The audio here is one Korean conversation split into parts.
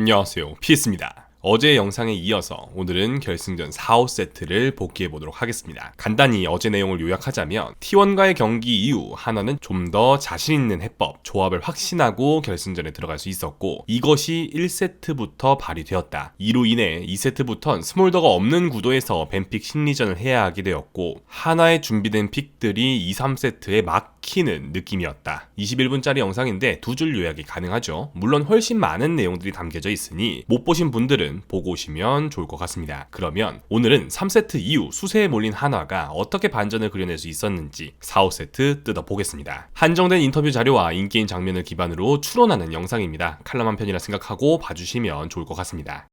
안녕하세요. 피스입니다. 어제 영상에 이어서 오늘은 결승전 4, 5세트를 복귀해 보도록 하겠습니다. 간단히 어제 내용을 요약하자면 T1과의 경기 이후 하나는 좀 더 자신 있는 해법, 조합을 확신하고 결승전에 들어갈 수 있었고 이것이 1세트부터 발휘되었다. 이로 인해 2세트부턴 스몰더가 없는 구도에서 뱀픽 심리전을 해야 하게 되었고 하나의 준비된 픽들이 2, 3세트에 막 히는 느낌이었다. 21분짜리 영상인데 두 줄 요약이 가능하죠. 물론 훨씬 많은 내용들이 담겨져 있으니 못 보신 분들은 보고 오시면 좋을 것 같습니다. 그러면 오늘은 3세트 이후 수세에 몰린 한화가 어떻게 반전을 그려낼 수 있었는지 4, 5세트 뜯어보겠습니다. 한정된 인터뷰 자료와 인게임 장면을 기반으로 추론하는 영상입니다. 칼럼 한 편이라 생각하고 봐주시면 좋을 것 같습니다.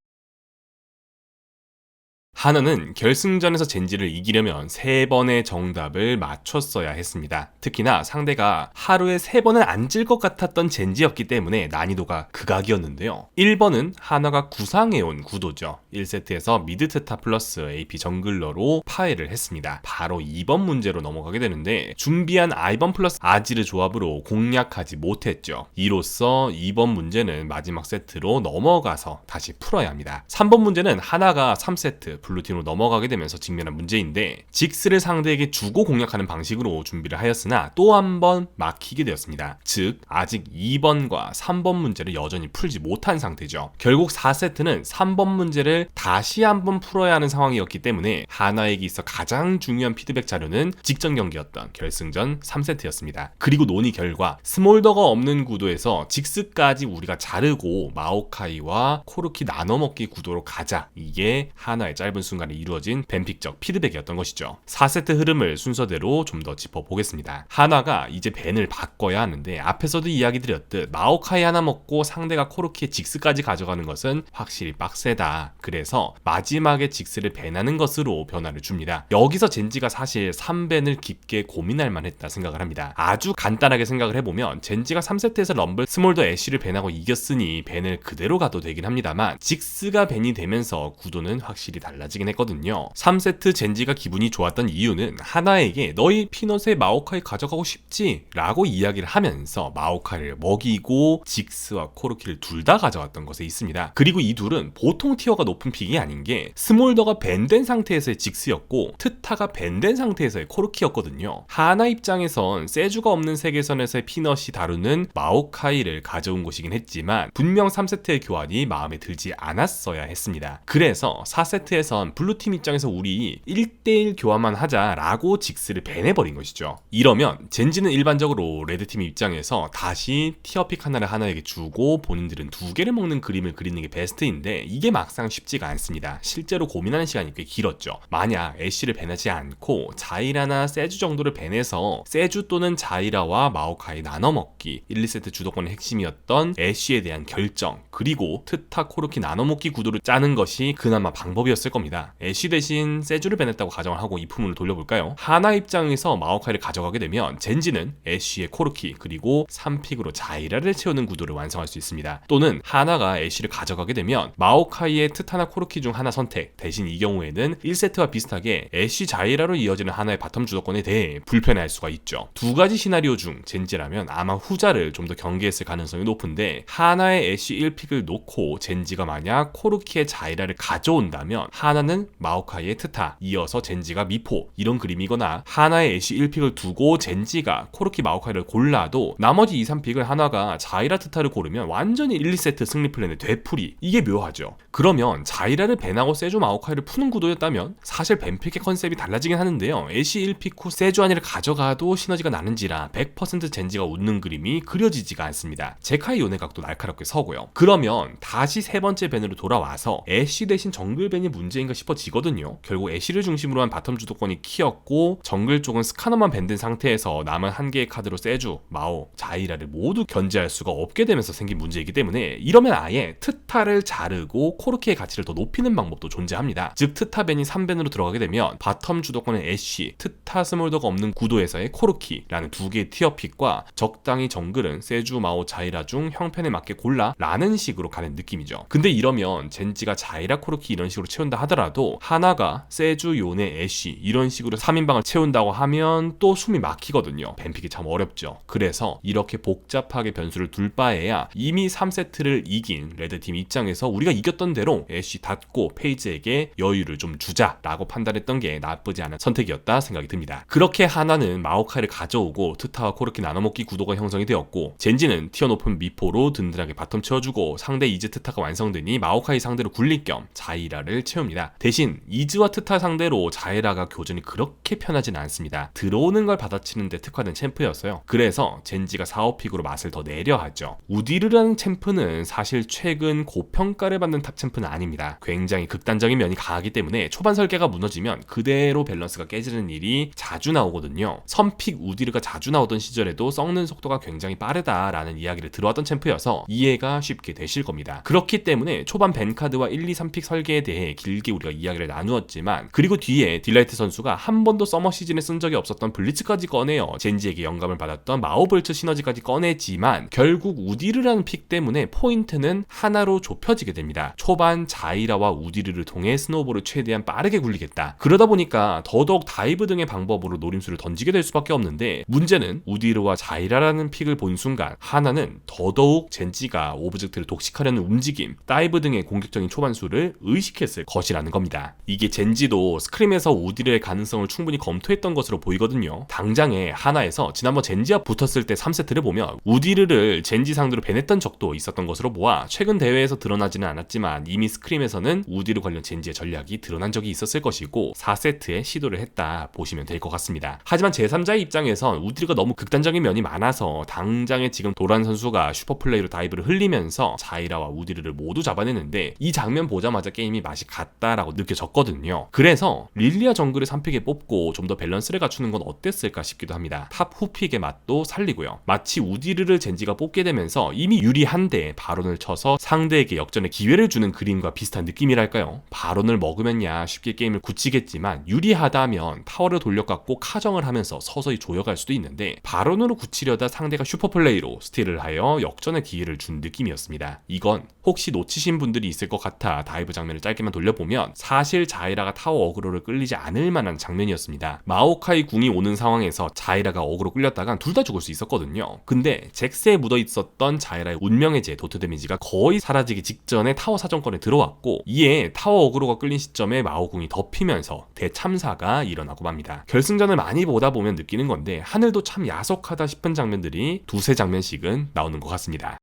하나는 결승전에서 젠지를 이기려면 세 번의 정답을 맞췄어야 했습니다. 특히나 상대가 하루에 세 번은 안 질 것 같았던 젠지였기 때문에 난이도가 극악이었는데요. 1번은 하나가 구상해온 구도죠. 1세트에서 미드트타 플러스 AP 정글러로 파해를 했습니다. 바로 2번 문제로 넘어가게 되는데 준비한 아이번 플러스 아지르 조합으로 공략하지 못했죠. 이로써 2번 문제는 마지막 세트로 넘어가서 다시 풀어야 합니다. 3번 문제는 하나가 3세트 블루팀으로 넘어가게 되면서 직면한 문제인데 직스를 상대에게 주고 공략하는 방식으로 준비를 하였으나 또 한 번 막히게 되었습니다. 즉 아직 2번과 3번 문제를 여전히 풀지 못한 상태죠. 결국 4세트는 3번 문제를 다시 한번 풀어야 하는 상황이었기 때문에 하나에게 있어 가장 중요한 피드백 자료는 직전 경기였던 결승전 3세트였습니다. 그리고 논의 결과 스몰더가 없는 구도에서 직스까지 우리가 자르고 마오카이와 코르키 나눠먹기 구도로 가자. 이게 하나의 짧은 순간에 이루어진 벤픽적 피드백이었던 것이죠. 4세트 흐름을 순서대로 좀 더 짚어보겠습니다. 하나가 이제 벤을 바꿔야 하는데 앞에서도 이야기 드렸듯 마오카이 하나 먹고 상대가 코르키의 직스까지 가져가는 것은 확실히 빡세다. 그래서 마지막에 직스를 벤하는 것으로 변화를 줍니다. 여기서 젠지가 사실 3벤을 깊게 고민할 만했다 생각을 합니다. 아주 간단하게 생각을 해보면 젠지가 3세트에서 럼블 스몰더 애쉬를 벤하고 이겼으니 벤을 그대로 가도 되긴 합니다만 직스가 벤이 되면서 구도는 확실히 달라 지긴 했거든요. 3세트 젠지가 기분이 좋았던 이유는 하나에게 너희 피넛의 마오카이 가져가고 싶지? 라고 이야기를 하면서 마오카이를 먹이고 직스와 코르키를 둘 다 가져왔던 것에 있습니다. 그리고 이 둘은 보통 티어가 높은 픽이 아닌 게 스몰더가 밴된 상태에서의 직스였고 트타가 밴된 상태에서의 코르키였거든요. 하나 입장에선 세주가 없는 세계선에서의 피넛이 다루는 마오카이를 가져온 것이긴 했지만 분명 3세트의 교환이 마음에 들지 않았어야 했습니다. 그래서 4세트에 선 블루팀 입장에서 우리 1대1 교환만 하자라고 직스를 밴해버린 것이죠. 이러면 젠지는 일반적으로 레드팀 입장에서 다시 티어픽 하나를 하나에게 주고 본인들은 두 개를 먹는 그림을 그리는 게 베스트인데 이게 막상 쉽지가 않습니다. 실제로 고민하는 시간이 꽤 길었죠. 만약 애쉬를 밴하지 않고 자이라나 세주 정도를 밴해서 세주 또는 자이라와 마오카이 나눠 먹기 1, 2세트 주도권의 핵심이었던 애쉬에 대한 결정 그리고 트타 코르키 나눠 먹기 구도를 짜는 것이 그나마 방법이었을 겁니다. 애쉬 대신 세주를 밴했다고 가정을 하고 이 품을 돌려볼까요? 하나 입장에서 마오카이를 가져가게 되면 젠지는 애쉬의 코르키 그리고 3픽으로 자이라를 채우는 구도를 완성할 수 있습니다. 또는 하나가 애쉬를 가져가게 되면 마오카이의 트타나 코르키 중 하나 선택 대신 이 경우에는 1세트와 비슷하게 애쉬 자이라로 이어지는 하나의 바텀 주도권에 대해 불편해할 수가 있죠. 두 가지 시나리오 중 젠지라면 아마 후자를 좀 더 경계했을 가능성이 높은데 하나의 애쉬 1픽을 놓고 젠지가 만약 코르키의 자이라를 가져온다면 하나는 마오카이의 트타 이어서 젠지가 미포 이런 그림이거나 하나의 애쉬 1픽을 두고 젠지가 코르키 마오카이를 골라도 나머지 2, 3픽을 하나가 자이라 트타를 고르면 완전히 1, 2세트 승리 플랜의 되풀이 이게 묘하죠. 그러면 자이라를 벤하고 세주 마오카이를 푸는 구도였다면 사실 벤픽의 컨셉이 달라지긴 하는데요. 애쉬 1픽 후 세주안이를 가져가도 시너지가 나는지라 100% 젠지가 웃는 그림이 그려지지가 않습니다. 제카이 요네 각도 날카롭게 서고요. 그러면 다시 세 번째 벤으로 돌아와서 애쉬 대신 정글 벤이 문제 인가 싶어지거든요. 결국 애쉬를 중심으로 한 바텀 주도권이 키였고 정글 쪽은 스카너만 밴든 상태에서 남은 한 개의 카드로 세주, 마오, 자이라를 모두 견제할 수가 없게 되면서 생긴 문제이기 때문에 이러면 아예 트타를 자르고 코르키의 가치를 더 높이는 방법도 존재합니다. 즉 트타벤이 3벤으로 들어가게 되면 바텀 주도권은 애쉬, 트타 스몰더가 없는 구도에서의 코르키라는 두 개의 티어픽과 적당히 정글은 세주, 마오, 자이라 중 형편에 맞게 골라 라는 식으로 가는 느낌이죠. 근데 이러면 젠지가 자이라, 코르키 이런 식으로 채운다 하더라도 하나가 세주, 요네, 애쉬 이런 식으로 3인방을 채운다고 하면 또 숨이 막히거든요. 뱀픽이 참 어렵죠. 그래서 이렇게 복잡하게 변수를 둘 바에야 이미 3세트를 이긴 레드팀 입장에서 우리가 이겼던 대로 애쉬 닫고 페이지에게 여유를 좀 주자라고 판단했던 게 나쁘지 않은 선택이었다 생각이 듭니다. 그렇게 하나는 마오카이를 가져오고 트타와 코르키 나눠먹기 구도가 형성이 되었고 젠지는 티어 높은 미포로 든든하게 바텀 채워주고 상대 이즈 트타가 완성되니 마오카이 상대로 굴릴 겸 자이라를 채웁니다. 대신 이즈와 트타 상대로 자이라가 교전이 그렇게 편하지는 않습니다. 들어오는 걸 받아치는데 특화된 챔프였어요. 그래서 젠지가 4호픽으로 맛을 더 내려 하죠. 우디르라는 챔프는 사실 최근 고평가를 받는 탑 챔프는 아닙니다. 굉장히 극단적인 면이 강하기 때문에 초반 설계가 무너지면 그대로 밸런스가 깨지는 일이 자주 나오거든요. 선픽 우디르가 자주 나오던 시절에도 썩는 속도가 굉장히 빠르다라는 이야기를 들어왔던 챔프여서 이해가 쉽게 되실 겁니다. 그렇기 때문에 초반 벤카드와 1, 2, 3픽 설계에 대해 길게 우리가 이야기를 나누었지만 그리고 뒤에 딜라이트 선수가 한 번도 서머 시즌에 쓴 적이 없었던 블리츠까지 꺼내어 젠지에게 영감을 받았던 마오볼츠 시너지까지 꺼내지만 결국 우디르라는 픽 때문에 포인트는 하나로 좁혀지게 됩니다. 초반 자이라와 우디르를 통해 스노우볼을 최대한 빠르게 굴리겠다. 그러다 보니까 더더욱 다이브 등의 방법으로 노림수를 던지게 될 수밖에 없는데 문제는 우디르와 자이라라는 픽을 본 순간 하나는 더더욱 젠지가 오브젝트를 독식하려는 움직임, 다이브 등의 공격적인 초반수를 의식했을 것이라 는 겁니다. 이게 젠지도 스크림에서 우디르의 가능성을 충분히 검토했던 것으로 보이거든요. 당장에 하나에서 지난번 젠지와 붙었을 때 3세트를 보면 우디르를 젠지 상대로 배냈던 적도 있었던 것으로 보아 최근 대회에서 드러나지는 않았지만 이미 스크림에서는 우디르 관련 젠지의 전략이 드러난 적이 있었을 것이고 4세트에 시도를 했다 보시면 될 것 같습니다. 하지만 제3자의 입장에선 우디르가 너무 극단적인 면이 많아서 당장에 지금 도란 선수가 슈퍼플레이로 다이브를 흘리면서 자이라와 우디르를 모두 잡아내는데 이 장면 보자마자 게임이 맛이 갔다 라고 느껴졌거든요. 그래서 릴리아 정글을 3픽에 뽑고 좀 더 밸런스를 갖추는 건 어땠을까 싶기도 합니다. 탑 후픽의 맛도 살리고요. 마치 우디르를 젠지가 뽑게 되면서 이미 유리한데 바론을 쳐서 상대에게 역전의 기회를 주는 그림과 비슷한 느낌이랄까요? 바론을 먹으면야 쉽게 게임을 굳히겠지만 유리하다면 타워를 돌려갖고 카정을 하면서 서서히 조여갈 수도 있는데 바론으로 굳히려다 상대가 슈퍼플레이로 스틸을 하여 역전의 기회를 준 느낌이었습니다. 이건 혹시 놓치신 분들이 있을 것 같아 다이브 장면을 짧게만 돌려보면 사실 자이라가 타워 어그로를 끌리지 않을 만한 장면이었습니다. 마오카이 궁이 오는 상황에서 자이라가 어그로 끌렸다간 둘 다 죽을 수 있었거든요. 근데 잭스에 묻어 있었던 자이라의 운명의 제 도트 데미지가 거의 사라지기 직전에 타워 사정권에 들어왔고 이에 타워 어그로가 끌린 시점에 마오궁이 덮이면서 대참사가 일어나고 맙니다. 결승전을 많이 보다 보면 느끼는 건데 하늘도 참 야속하다 싶은 장면들이 두세 장면씩은 나오는 것 같습니다.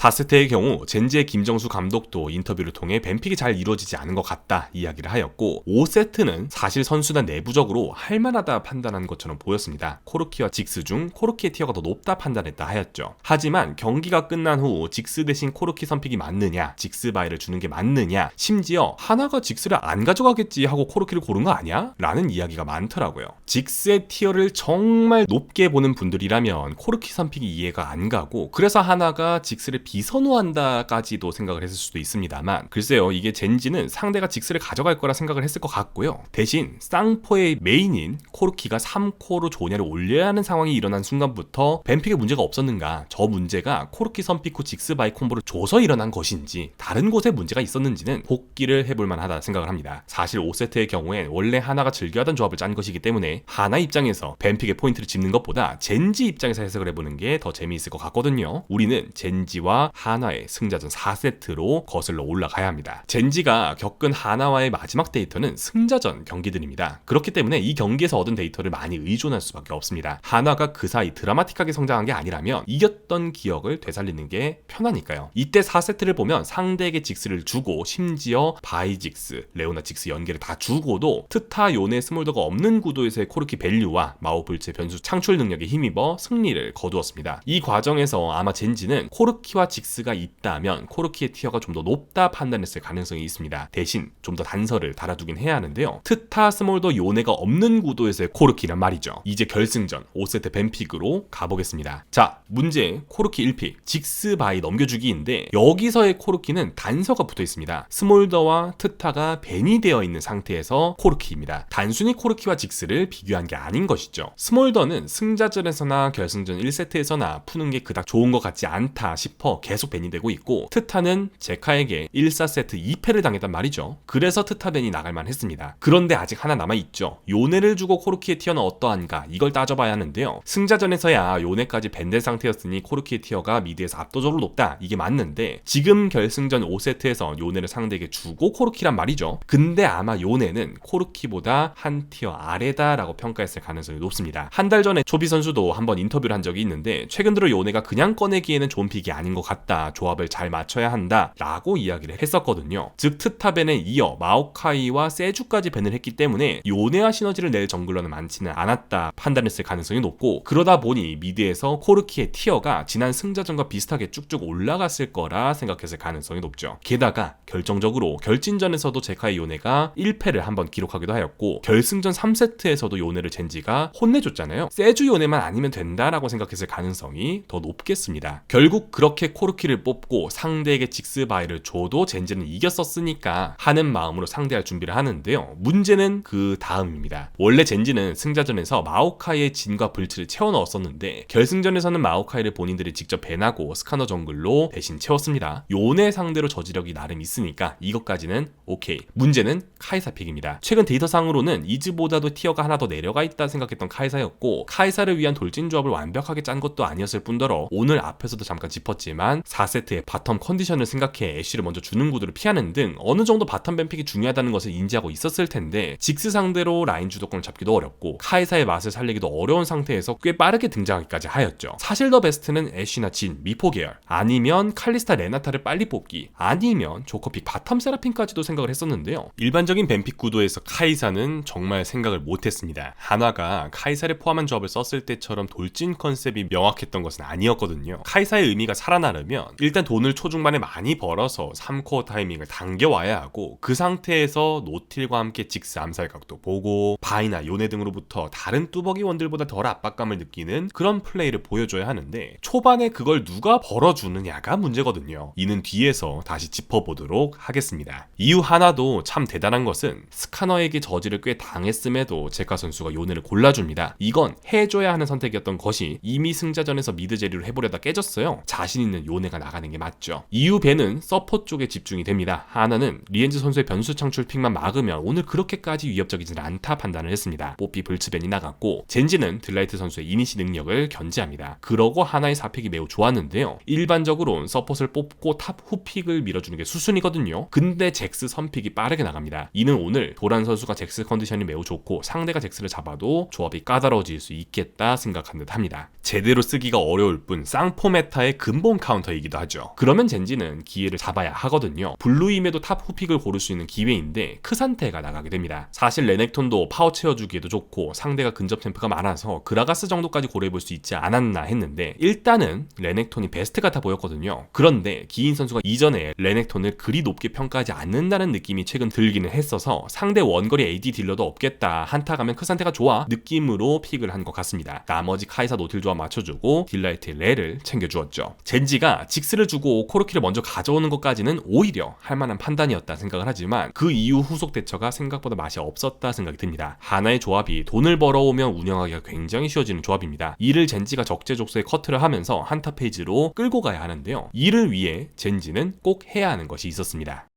4세트의 경우 젠지의 김정수 감독도 인터뷰를 통해 뱀픽이 잘 이루어지지 않은 것 같다 이야기를 하였고 5세트는 사실 선수단 내부적으로 할만하다 판단한 것처럼 보였습니다. 코르키와 직스 중 코르키의 티어가 더 높다 판단했다 하였죠. 하지만 경기가 끝난 후 직스 대신 코르키 선픽이 맞느냐 직스 바이를 주는 게 맞느냐 심지어 하나가 직스를 안 가져가겠지 하고 코르키를 고른 거 아니야? 라는 이야기가 많더라고요. 직스의 티어를 정말 높게 보는 분들이라면 코르키 선픽이 이해가 안 가고 그래서 하나가 직스를 비선호한다까지도 생각을 했을 수도 있습니다만 글쎄요 이게 젠지는 상대가 직스를 가져갈 거라 생각을 했을 것 같고요. 대신 쌍포의 메인인 코르키가 3코로 조냐를 올려야 하는 상황이 일어난 순간부터 뱀픽에 문제가 없었는가? 저 문제가 코르키 후 직스 바이 콤보를 줘서 일어난 것인지 다른 곳에 문제가 있었는지는 복기를 해볼 만하다 생각을 합니다. 사실 5세트의 경우엔 원래 하나가 즐겨하던 조합을 짠 것이기 때문에 하나 입장에서 뱀픽의 포인트를 짚는 것보다 젠지 입장에서 해석을 해보는 게 더 재미있을 것 같거든요. 우리는 젠지와 하나의 승자전 4세트로 거슬러 올라가야 합니다. 젠지가 겪은 하나와의 마지막 데이터는 승자전 경기들입니다. 그렇기 때문에 이 경기에서 얻은 데이터를 많이 의존할 수밖에 없습니다. 하나가 그 사이 드라마틱하게 성장한 게 아니라면 이겼던 기억을 되살리는 게 편하니까요. 이때 4세트를 보면 상대에게 직스를 주고 심지어 바이 직스, 레오나 직스 연계를 다 주고도 트타 요네 스몰더가 없는 구도에서의 코르키 밸류와 마오불체 변수 창출 능력에 힘입어 승리를 거두었습니다. 이 과정에서 아마 젠지는 코르키와 직스가 있다면 코르키의 티어가 좀 더 높다 판단했을 가능성이 있습니다. 대신 좀 더 단서를 달아두긴 해야 하는데요. 트타 스몰더 요네가 없는 구도에서의 코르키란 말이죠. 이제 결승전 5세트 뱀픽으로 가보겠습니다. 자, 문제 코르키 1픽 직스 바이 넘겨주기인데 여기서의 코르키는 단서가 붙어 있습니다. 스몰더와 트타가 벤이 되어 있는 상태에서 코르키입니다. 단순히 코르키와 직스를 비교한 게 아닌 것이죠. 스몰더는 승자전에서나 결승전 1세트에서나 푸는 게 그닥 좋은 것 같지 않다 싶어 계속 밴이 되고 있고 트타는 제카에게 1사세트 2패를 당했단 말이죠. 그래서 트타 밴이 나갈만 했습니다. 그런데 아직 하나 남아있죠. 요네를 주고 코르키의 티어는 어떠한가 이걸 따져봐야 하는데요. 승자전에서야 요네까지 밴될 상태였으니 코르키의 티어가 미드에서 압도적으로 높다 이게 맞는데 지금 결승전 5세트에서 요네를 상대에게 주고 코르키란 말이죠. 근데 아마 요네는 코르키보다 한 티어 아래다라고 평가했을 가능성이 높습니다. 한 달 전에 초비 선수도 한번 인터뷰를 한 적이 있는데 최근 들어 요네가 그냥 꺼내기에는 좋은 픽이 아닌 것 같다. 조합을 잘 맞춰야 한다 라고 이야기를 했었거든요. 즉 트타벤에 이어 마오카이와 세주까지 밴을 했기 때문에 요네와 시너지를 낼 정글러는 많지는 않았다 판단했을 가능성이 높고 그러다 보니 미드에서 코르키의 티어가 지난 승자전과 비슷하게 쭉쭉 올라갔을 거라 생각했을 가능성이 높죠. 게다가 결정적으로 결진전에서도 제카의 요네가 1패를 한번 기록하기도 하였고 결승전 3세트에서도 요네를 젠지가 혼내줬잖아요. 세주 요네만 아니면 된다라고 생각했을 가능성이 더 높겠습니다. 결국 그렇게 코르키를 뽑고 상대에게 직스바이를 줘도 젠지는 이겼었으니까 하는 마음으로 상대할 준비를 하는데요. 문제는 그 다음입니다. 원래 젠지는 승자전에서 마오카이의 진과 불치를 채워 넣었었는데 결승전에서는 마오카이를 본인들이 직접 배나고 스카너 정글로 대신 채웠습니다. 요네 상대로 저지력이 나름 있으니까 이것까지는 오케이. 문제는 카이사 픽입니다. 최근 데이터상으로는 이즈보다도 티어가 하나 더 내려가 있다 생각했던 카이사였고 카이사를 위한 돌진 조합을 완벽하게 짠 것도 아니었을 뿐더러 오늘 앞에서도 잠깐 짚었지만 4세트의 바텀 컨디션을 생각해 애쉬를 먼저 주는 구도를 피하는 등 어느 정도 바텀 뱀픽이 중요하다는 것을 인지하고 있었을 텐데 직스 상대로 라인 주도권을 잡기도 어렵고 카이사의 맛을 살리기도 어려운 상태에서 꽤 빠르게 등장하기까지 하였죠. 사실 더 베스트는 애쉬나 진, 미포 계열 아니면 칼리스타 레나타를 빨리 뽑기 아니면 조커픽 바텀 세라핀까지도 생각을 했었는데요. 일반적인 뱀픽 구도에서 카이사는 정말 생각을 못했습니다. 한화가 카이사를 포함한 조합을 썼을 때처럼 돌진 컨셉이 명확했던 것은 아니었거든요. 카이사의 의미가 살아나 려면 일단 돈을 초중반에 많이 벌어서 3코어 타이밍을 당겨와야 하고 그 상태에서 노틸과 함께 직스 암살 각도 보고 바이나 요네 등으로부터 다른 뚜벅이 원들보다 덜 압박감을 느끼는 그런 플레이를 보여줘야 하는데 초반에 그걸 누가 벌어주느냐가 문제거든요. 이는 뒤에서 다시 짚어보도록 하겠습니다. 이후 하나도 참 대단한 것은 스카너에게 저지를 꽤 당했음에도 제카 선수가 요네를 골라줍니다. 이건 해줘야 하는 선택이었던 것이 이미 승자전에서 미드 제리를 해보려다 깨졌어요. 자신 있는 요네가 나가는 게 맞죠. 이후 배는 서포 쪽에 집중이 됩니다. 하나는 리엔즈 선수의 변수 창출 픽만 막으면 오늘 그렇게까지 위협적이지는 않다 판단을 했습니다. 뽀삐 불츠벤이 나갔고 젠지는 딜라이트 선수의 이니시 능력을 견제합니다. 그러고 하나의 4픽이 매우 좋았는데요. 일반적으로 서폿을 뽑고 탑 후픽을 밀어주는 게 수순이거든요. 근데 잭스 선픽이 빠르게 나갑니다. 이는 오늘 도란 선수가 잭스 컨디션이 매우 좋고 상대가 잭스를 잡아도 조합이 까다로워질 수 있겠다 생각한 듯 합니다. 제대로 쓰기가 어려울 뿐 쌍포 메타의 근본 카운터이기도 하죠. 그러면 젠지는 기회를 잡아야 하거든요. 블루임에도 탑 후픽을 고를 수 있는 기회인데 크산테가 나가게 됩니다. 사실 레넥톤도 파워 채워주기에도 좋고 상대가 근접 템프가 많아서 그라가스 정도까지 고려해볼 수 있지 않았나 했는데 일단은 레넥톤이 베스트 같아 보였거든요. 그런데 기인 선수가 이전에 레넥톤을 그리 높게 평가하지 않는다는 느낌이 최근 들기는 했어서 상대 원거리 AD 딜러도 없겠다 한타 가면 크산테가 좋아 느낌으로 픽을 한 것 같습니다. 나머지 카이사 노틸 조합 맞춰주고 딜라이트의 레를 챙겨주었죠. 젠지 가 직스를 주고 코르키를 먼저 가져오는 것까지는 오히려 할 만한 판단이었다 생각을 하지만 그 이후 후속 대처가 생각보다 맛이 없었다 생각이 듭니다. 하나의 조합이 돈을 벌어오면 운영하기가 굉장히 쉬워지는 조합입니다. 이를 젠지가 적재적소에 커트를 하면서 한타 페이지로 끌고 가야 하는데요. 이를 위해 젠지는 꼭 해야 하는 것이 있었습니다.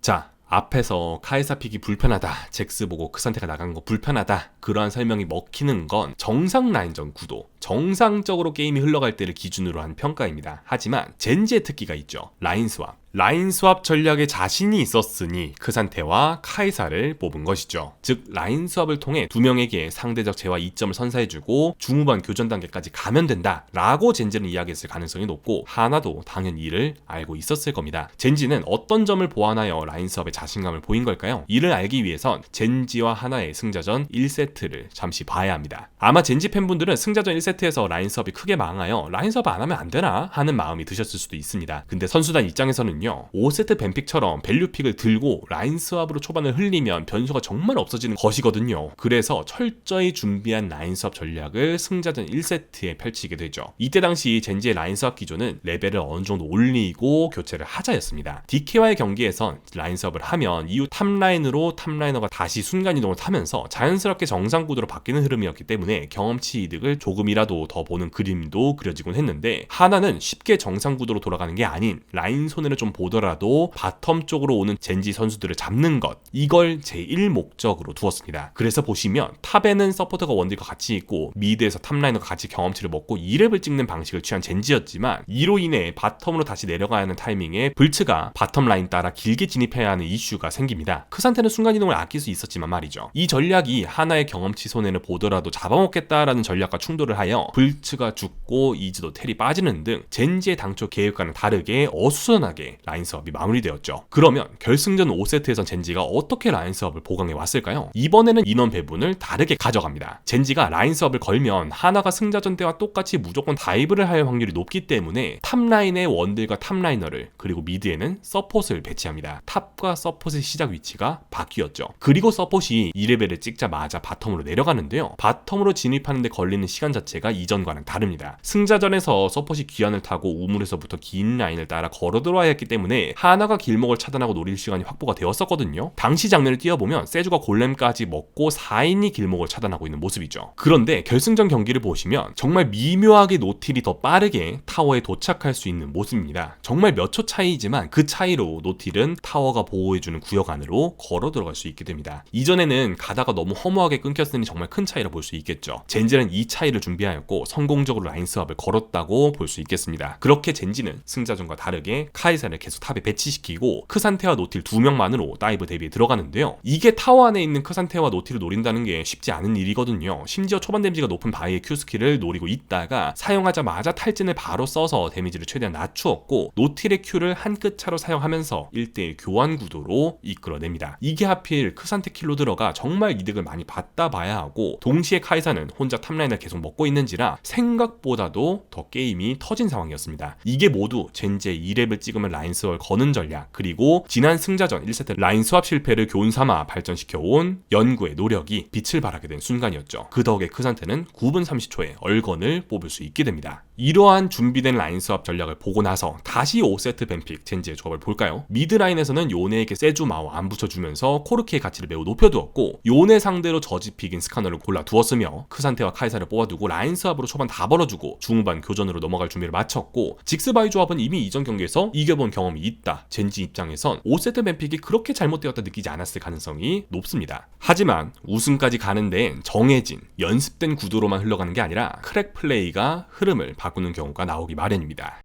자, 앞에서 카이사 픽이 불편하다, 잭스 보고 그 선택가 나간 거 불편하다, 그러한 설명이 먹히는 건 정상 라인전 구도, 정상적으로 게임이 흘러갈 때를 기준으로 한 평가입니다. 하지만 젠지의 특기가 있죠. 라인 스왑. 라인 스왑 전략에 자신이 있었으니 그 상태와 카이사를 뽑은 것이죠. 즉 라인 스왑을 통해 두 명에게 상대적 재화 2점을 선사해주고 중후반 교전 단계까지 가면 된다라고 젠지는 이야기했을 가능성이 높고 하나도 당연 이를 알고 있었을 겁니다. 젠지는 어떤 점을 보완하여 라인 스왑에 자신감을 보인 걸까요? 이를 알기 위해선 젠지와 하나의 승자전 1세트를 잠시 봐야 합니다. 아마 젠지 팬분들은 승자전 1세트에서 라인 스왑이 크게 망하여 라인 스왑 안 하면 안 되나 하는 마음이 드셨을 수도 있습니다. 근데 선수단 입장에서는요 이유는요. 5세트 뱀픽처럼 밸류픽을 들고 라인 스왑으로 초반을 흘리면 변수가 정말 없어지는 것이거든요. 그래서 철저히 준비한 라인 스왑 전략을 승자전 1세트에 펼치게 되죠. 이때 당시 젠지의 라인 스왑 기조는 레벨을 어느 정도 올리고 교체를 하자였습니다. DK와의 경기에선 라인 스왑을 하면 이후 탑라인으로 탑라이너가 다시 순간이동을 타면서 자연스럽게 정상 구도로 바뀌는 흐름이었기 때문에 경험치 이득을 조금이라도 더 보는 그림도 그려지곤 했는데 하나는 쉽게 정상 구도로 돌아가는 게 아닌 라인 손해를 좀 보더라도 바텀 쪽으로 오는 젠지 선수들을 잡는 것 이걸 제1 목적으로 두었습니다. 그래서 보시면 탑에는 서포터가 원딜과 같이 있고 미드에서 탑라이너가 같이 경험치를 먹고 2렙을 찍는 방식을 취한 젠지였지만 이로 인해 바텀으로 다시 내려가야 하는 타이밍에 불츠가 바텀 라인 따라 길게 진입해야 하는 이슈가 생깁니다. 그 상태는 순간이동을 아낄 수 있었지만 말이죠. 이 전략이 하나의 경험치 손해를 보더라도 잡아먹겠다라는 전략과 충돌을 하여 불츠가 죽고 이즈도 텔이 빠지는 등 젠지의 당초 계획과는 다르게 어수선하게 라인 수업이 마무리되었죠. 그러면 결승전 5세트에선 젠지가 어떻게 라인 수업을 보강해 왔을까요? 이번에는 인원 배분을 다르게 가져갑니다. 젠지가 라인 수업을 걸면 하나가 승자전 때와 똑같이 무조건 다이브를 할 확률이 높기 때문에 탑라인의 원딜과 탑라이너를 그리고 미드에는 서폿을 배치합니다. 탑과 서폿의 시작 위치가 바뀌었죠. 그리고 서폿이 2레벨을 찍자마자 바텀으로 내려가는데요. 바텀으로 진입하는데 걸리는 시간 자체가 이전과는 다릅니다. 승자전에서 서폿이 귀환을 타고 우물에서부터 긴 라인을 따라 걸어 들어와야 했기 때문에 하나가 길목을 차단하고 노릴 시간이 확보가 되었었거든요. 당시 장면을 띄워보면 세주가 골렘까지 먹고 4인이 길목을 차단하고 있는 모습이죠. 그런데 결승전 경기를 보시면 정말 미묘하게 노틸이 더 빠르게 타워에 도착할 수 있는 모습입니다. 정말 몇 초 차이지만 그 차이로 노틸은 타워가 보호해주는 구역 안으로 걸어 들어갈 수 있게 됩니다. 이전에는 가다가 너무 허무하게 끊겼으니 정말 큰 차이라 볼 수 있겠죠. 젠지는 이 차이를 준비하였고 성공적으로 라인 스왑을 걸었다고 볼 수 있겠습니다. 그렇게 젠지는 승자전과 다르게 카이사를 계속 탑에 배치시키고 크산테와 노틸 두 명만으로 다이브 대비에 들어가는데요. 이게 타워 안에 있는 크산테와 노틸을 노린다는 게 쉽지 않은 일이거든요. 심지어 초반 데미지가 높은 바이의 Q 스킬을 노리고 있다가 사용하자마자 탈진을 바로 써서 데미지를 최대한 낮추었고 노틸의 Q를 한 끗 차로 사용하면서 1대1 교환 구도로 이끌어냅니다. 이게 하필 크산테 킬로 들어가 정말 이득을 많이 받다 봐야 하고 동시에 카이사는 혼자 탑라인을 계속 먹고 있는지라 생각보다도 더 게임이 터진 상황이었습니다. 이게 모두 젠지의 2렙을 찍으면 라인 스월 거는 전략 그리고 지난 승자전 1세트 라인 수합 실패를 교훈 삼아 발전시켜 온 연구의 노력이 빛을 발하게 된 순간이었죠. 그 덕에 크산테는 9분 30초에 얼건을 뽑을 수 있게 됩니다. 이러한 준비된 라인 수합 전략을 보고 나서 다시 5세트 뱀픽 젠지의 조합을 볼까요? 미드 라인에서는 요네에게 세주 마오 안 붙여주면서 코르키의 가치를 매우 높여두었고 요네 상대로 저지픽인 스카너를 골라두었으며 크산테와 카이사를 뽑아두고 라인 수합으로 초반 다 벌어주고 중후반 교전으로 넘어갈 준비를 마쳤고 직스바이 조합은 이미 이전 경기에서 이겨본 경험이 있다. 젠지 입장에선 5세트 뱀픽이 그렇게 잘못되었다 느끼지 않았을 가능성이 높습니다. 하지만 우승까지 가는 데엔 정해진 연습된 구도로만 흘러가는 게 아니라 크랙 플레이가 흐름을 바 꾸는 경우가 나오기 마련입니다.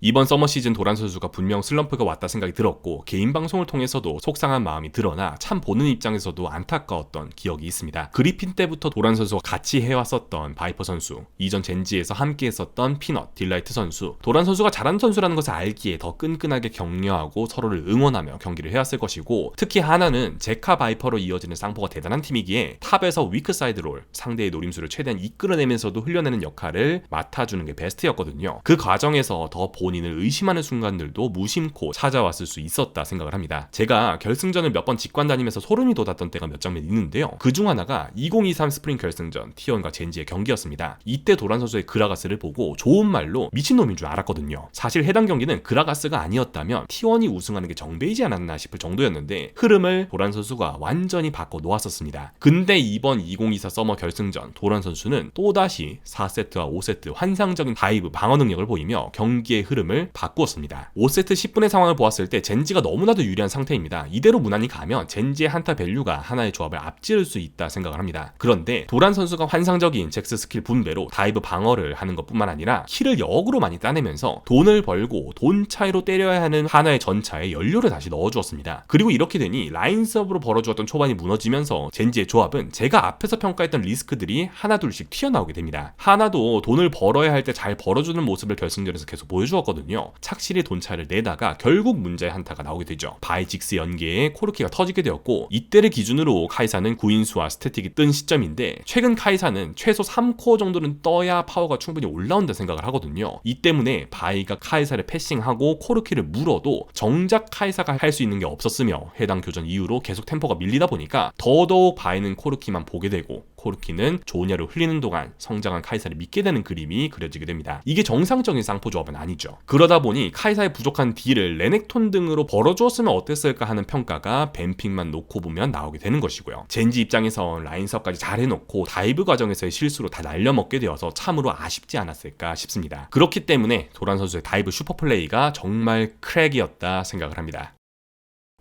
이번 서머 시즌 도란 선수가 분명 슬럼프가 왔다 생각이 들었고 개인 방송을 통해서도 속상한 마음이 드러나 참 보는 입장에서도 안타까웠던 기억이 있습니다. 그리핀 때부터 도란 선수와 같이 해왔었던 바이퍼 선수, 이전 젠지에서 함께 했었던 피넛, 딜라이트 선수, 도란 선수가 잘하는 선수라는 것을 알기에 더 끈끈하게 격려하고 서로를 응원하며 경기를 해왔을 것이고 특히 하나는 제카 바이퍼로 이어지는 쌍포가 대단한 팀이기에 탑에서 위크 사이드 롤, 상대의 노림수를 최대한 이끌어내면서도 흘려내는 역할을 맡아주는 게 베스트였거든요. 그 과정에서 더 본인을 의심하는 순간들도 무심코 찾아왔을 수 있었다 생각을 합니다. 제가 결승전을 몇 번 직관 다니면서 소름이 돋았던 때가 몇 장면 있는데요. 그 중 하나가 2023 스프링 결승전 T1과 젠지의 경기였습니다. 이때 도란 선수의 그라가스를 보고 좋은 말로 미친놈인 줄 알았거든요. 사실 해당 경기는 그라가스가 아니었다면 T1이 우승하는 게 정배이지 않았나 싶을 정도였는데 흐름을 도란 선수가 완전히 바꿔 놓았었습니다. 근데 이번 2024 서머 결승전 도란 선수는 또다시 4세트와 5세트 환상적인 다이브 방어 능력을 보이며 경기의 흐름 을 바꾸었습니다. 5세트 10분의 상황을 보았을 때 젠지가 너무나도 유리한 상태입니다. 이대로 무난히 가면 젠지의 한타 밸류가 하나의 조합을 앞지를 수 있다 생각을 합니다. 그런데 도란 선수가 환상적인 잭스 스킬 분배로 다이브 방어를 하는 것뿐만 아니라 킬을 역으로 많이 따내면서 돈을 벌고 돈 차이로 때려야 하는 하나의 전차에 연료를 다시 넣어주었습니다. 그리고 이렇게 되니 라인스업으로 벌어주었던 초반이 무너지면서 젠지의 조합은 제가 앞에서 평가했던 리스크들이 하나둘씩 튀어나오게 됩니다. 하나도 돈을 벌어야 할 때 잘 벌어주는 모습을 결승전에서 계속 보여주었거든요. 있었거든요. 착실히 돈차를 내다가 결국 문제의 한타가 나오게 되죠. 바이직스 연계에 코르키가 터지게 되었고 이때를 기준으로 카이사는 구인수와 스태틱이 뜬 시점인데 최근 카이사는 최소 3코어 정도는 떠야 파워가 충분히 올라온다 생각을 하거든요. 이 때문에 바이가 카이사를 패싱하고 코르키를 물어도 정작 카이사가 할 수 있는 게 없었으며 해당 교전 이후로 계속 템포가 밀리다 보니까 더더욱 바이는 코르키만 보게 되고 코르키는 조냐를 흘리는 동안 성장한 카이사를 믿게 되는 그림이 그려지게 됩니다. 이게 정상적인 쌍포 조합은 아니죠. 그러다 보니 카이사의 부족한 딜을 레넥톤 등으로 벌어주었으면 어땠을까 하는 평가가 뱀픽만 놓고 보면 나오게 되는 것이고요. 젠지 입장에선 라인서까지 잘 해놓고 다이브 과정에서의 실수로 다 날려먹게 되어서 참으로 아쉽지 않았을까 싶습니다. 그렇기 때문에 도란 선수의 다이브 슈퍼플레이가 정말 크랙이었다 생각을 합니다.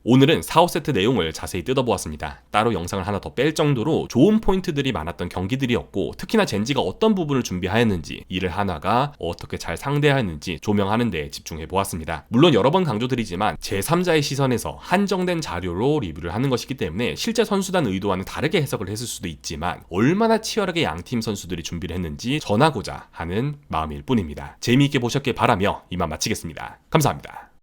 오늘은 4, 5세트 내용을 자세히 뜯어보았습니다. 따로 영상을 하나 더 뺄 정도로 좋은 포인트들이 많았던 경기들이었고 특히나 젠지가 어떤 부분을 준비하였는지 이를 하나가 어떻게 잘 상대하였는지 조명하는 데 집중해 보았습니다. 물론 여러 번 강조드리지만 제3자의 시선에서 한정된 자료로 리뷰를 하는 것이기 때문에 실제 선수단 의도와는 다르게 해석을 했을 수도 있지만 얼마나 치열하게 양팀 선수들이 준비를 했는지 전하고자 하는 마음일 뿐입니다. 재미있게 보셨길 바라며 이만 마치겠습니다. 감사합니다.